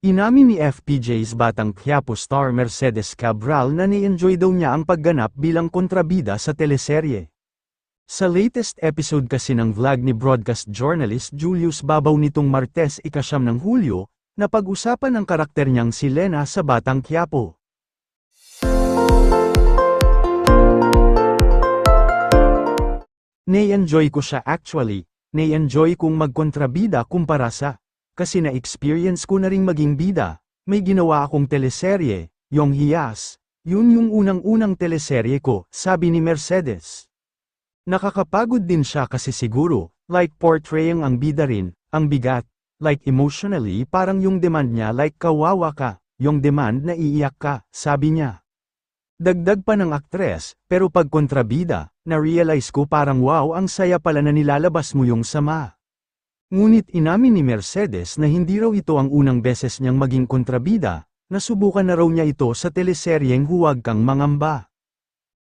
Inamin ni FPJ's batang Quiapo star Mercedes Cabral na ni-enjoy daw niya ang pagganap bilang kontrabida sa teleserye. Sa latest episode kasi ng vlog ni broadcast journalist Julius Babaw nitong Martes ikasyam ng Hulyo, na pag-usapan ang karakter niyang si Lena sa Batang Quiapo. Nai-enjoy ko siya actually, nai-enjoy kong magkontrabida kumpara sa, kasi na-experience ko na ring maging bida, may ginawa akong teleserye, yung Hiyas, yun yung unang-unang teleserye ko, sabi ni Mercedes. Nakakapagod din siya kasi siguro, like portraying ang bida rin, ang bigat, like emotionally parang yung demand niya like kawawa ka, yung demand na iiyak ka, sabi niya. Dagdag pa ng aktres, pero pag kontrabida, na-realize ko parang wow ang saya pala na nilalabas mo yung sama. Ngunit inamin ni Mercedes na hindi raw ito ang unang beses niyang maging kontrabida, nasubukan na raw niya ito sa teleseryeng Huwag Kang Mangamba.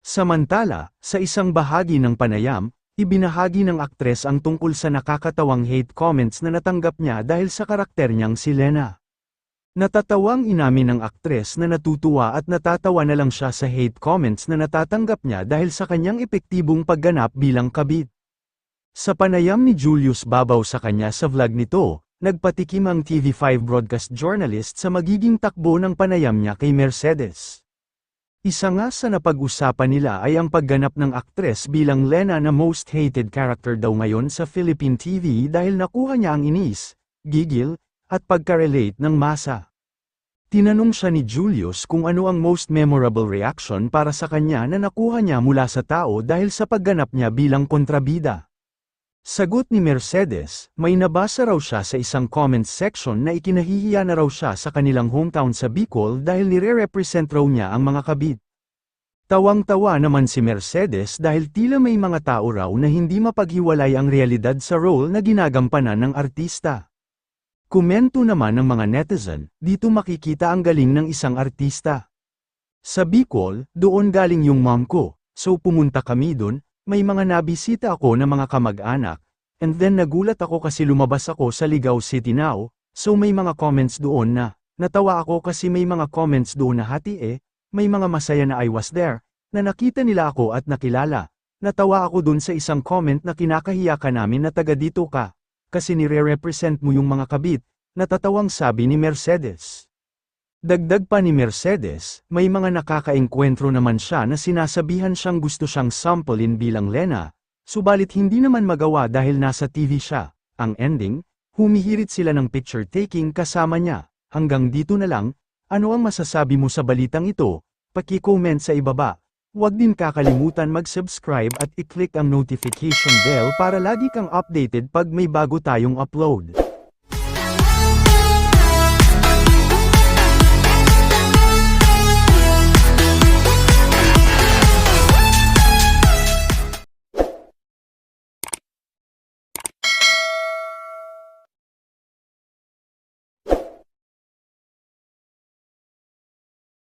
Samantala, sa isang bahagi ng panayam, ibinahagi ng aktres ang tungkol sa nakakatawang hate comments na natanggap niya dahil sa karakter niyang si Lena. Natatawang inamin ng aktres na natutuwa at natatawa na lang siya sa hate comments na natatanggap niya dahil sa kanyang epektibong pagganap bilang kabit. Sa panayam ni Julius Babaw sa kanya sa vlog nito, nagpatikim ang TV5 broadcast journalist sa magiging takbo ng panayam niya kay Mercedes. Isa nga sa napag-usapan nila ay ang pagganap ng aktres bilang Lena na most hated character daw ngayon sa Philippine TV dahil nakuha niya ang inis, gigil, at pagka-relate ng masa. Tinanong siya ni Julius kung ano ang most memorable reaction para sa kanya na nakuha niya mula sa tao dahil sa pagganap niya bilang kontrabida. Sagot ni Mercedes, may nabasa raw siya sa isang comments section na ikinahihiya na raw siya sa kanilang hometown sa Bicol dahil nire-represent raw niya ang mga kabit. Tawang-tawa naman si Mercedes dahil tila may mga tao raw na hindi mapaghiwalay ang realidad sa role na ginagampanan ng artista. Komento naman ng mga netizen, dito makikita ang galing ng isang artista. Sa Bicol, doon galing yung mom ko, so pumunta kami doon, may mga nabisita ako na mga kamag-anak, and then nagulat ako kasi lumabas ako sa Ligaw City now, so may mga comments doon na, natawa ako kasi may mga comments doon na hati eh, may mga masaya na I was there, na nakita nila ako at nakilala. Natawa ako dun sa isang comment na kinakahiya ka namin na taga dito ka, kasi nire-represent mo yung mga kabit, natatawang sabi ni Mercedes. Dagdag pa ni Mercedes, may mga nakakaengkwentro naman siya na sinasabihan siyang gusto siyang samplein bilang Lena, subalit hindi naman magawa dahil nasa TV siya. Ang ending, humihirit sila ng picture taking kasama niya. Hanggang dito na lang, ano ang masasabi mo sa balitang ito? Paki-comment sa ibaba. Huwag din kakalimutan mag-subscribe at i-click ang notification bell para lagi kang updated pag may bago tayong upload.